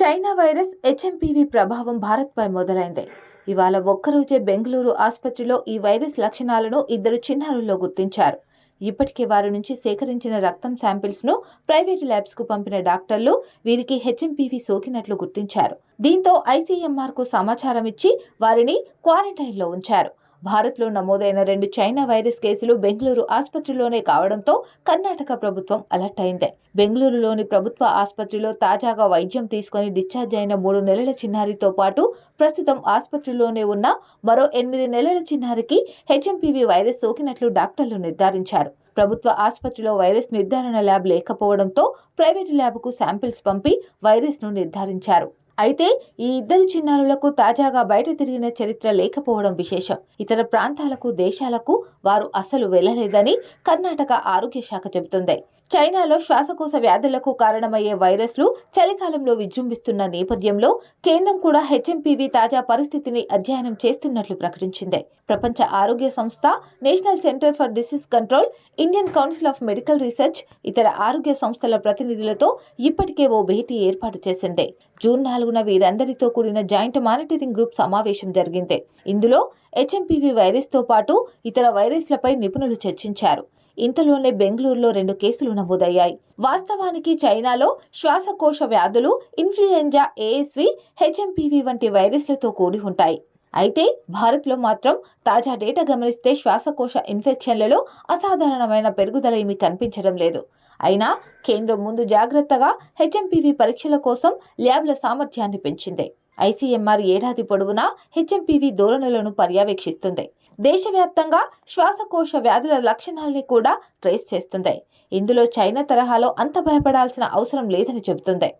China virus HMPV ప్రభావం భారత్పై మొదలైంది. ఇవాళ ఒక్కరోజే బెంగళూరు ఆసుపత్రిలో ఈ వైరస్ లక్షణాలను ఇద్దరు చిన్నారుల్లో గుర్తించారు. ఇప్పటికే వారి నుంచి సేకరించిన రక్తం శాంపిల్స్ను ల్యాబ్స్కు ల్యాబ్స్కు పంపిన డాక్టర్లు వీరికి హెచ్ఎంపీవీ సోకినట్లు గుర్తించారు. దీంతో ఐసీఎంఆర్కు సమాచారం ఇచ్చి వారిని క్వారంటైన్లో ఉంచారు. భారత్లో నమోదైన రెండు చైనా వైరస్ కేసులు బెంగళూరు ఆసుపత్రిలోనే కావడంతో కర్ణాటక ప్రభుత్వం అలర్ట్ అయింది. బెంగళూరులోని ప్రభుత్వ ఆసుపత్రిలో తాజాగా వైద్యం తీసుకుని డిశ్చార్జ్ అయిన మూడు నెలల చిన్నారితో పాటు ప్రస్తుతం ఆసుపత్రిలోనే ఉన్న మరో ఎనిమిది నెలల చిన్నారికి హెచ్ఎంపీవీ వైరస్ సోకినట్లు డాక్టర్లు నిర్ధారించారు. ప్రభుత్వ ఆసుపత్రిలో వైరస్ నిర్ధారణ ల్యాబ్ లేకపోవడంతో ప్రైవేటు ల్యాబ్కు శాంపిల్స్ పంపి వైరస్ను నిర్ధారించారు. అయితే ఈ ఇద్దరు చిన్నారులకు తాజాగా బయట తిరిగిన చరిత్ర లేకపోవడం విశేషం. ఇతర ప్రాంతాలకు దేశాలకు వారు అసలు వెళ్ళలేదని కర్ణాటక ఆరోగ్య శాఖ చెబుతుంది. చైనాలో శ్వాసకోశ వ్యాధులకు కారణమయ్యే వైరస్లు చలికాలంలో విజృంభిస్తున్న నేపథ్యంలో కేంద్రం కూడా హెచ్ఎంపీవీ తాజా పరిస్థితిని అధ్యయనం చేస్తున్నట్లు ప్రకటించింది. ప్రపంచ ఆరోగ్య సంస్థ National Centre for Disease Control Indian Council of Medical Research ఇతర ఆరోగ్య సంస్థల ప్రతినిధులతో ఇప్పటికే ఓ భేటీ ఏర్పాటు చేసింది. జూన్ నాలుగున వీరందరితో కూడిన జాయింట్ మానిటరింగ్ గ్రూప్ సమావేశం జరిగింది. ఇందులో హెచ్ఎంపీవీ వైరస్తో పాటు ఇతర వైరస్లపై నిపుణులు చర్చించారు. ఇంతలోనే బెంగళూరులో రెండు కేసులు నమోదయ్యాయి. వాస్తవానికి చైనాలో శ్వాసకోశ వ్యాధులు ఇన్ఫ్లుయెంజా ఏఎస్వి హెచ్ఎంపీవీ వంటి వైరస్లతో కూడి ఉంటాయి. అయితే భారత్లో మాత్రం తాజా డేటా గమనిస్తే శ్వాసకోశ ఇన్ఫెక్షన్లలో అసాధారణమైన పెరుగుదల ఏమీ కనిపించడం లేదు. అయినా కేంద్రం ముందు జాగ్రత్తగా హెచ్ఎంపీవీ పరీక్షల కోసం ల్యాబ్ల సామర్థ్యాన్ని పెంచింది. ఐసీఎంఆర్ ఏడాది పొడవునా హెచ్ఎంపీవీ ధోరణులను పర్యవేక్షిస్తుంది. దేశవ్యాప్తంగా శ్వాసకోశ వ్యాధుల లక్షణాల్ని కూడా ట్రేస్ చేస్తుంది ఇందులో చైనా తరహాలో అంత భయపడాల్సిన అవసరం లేదని చెబుతుంది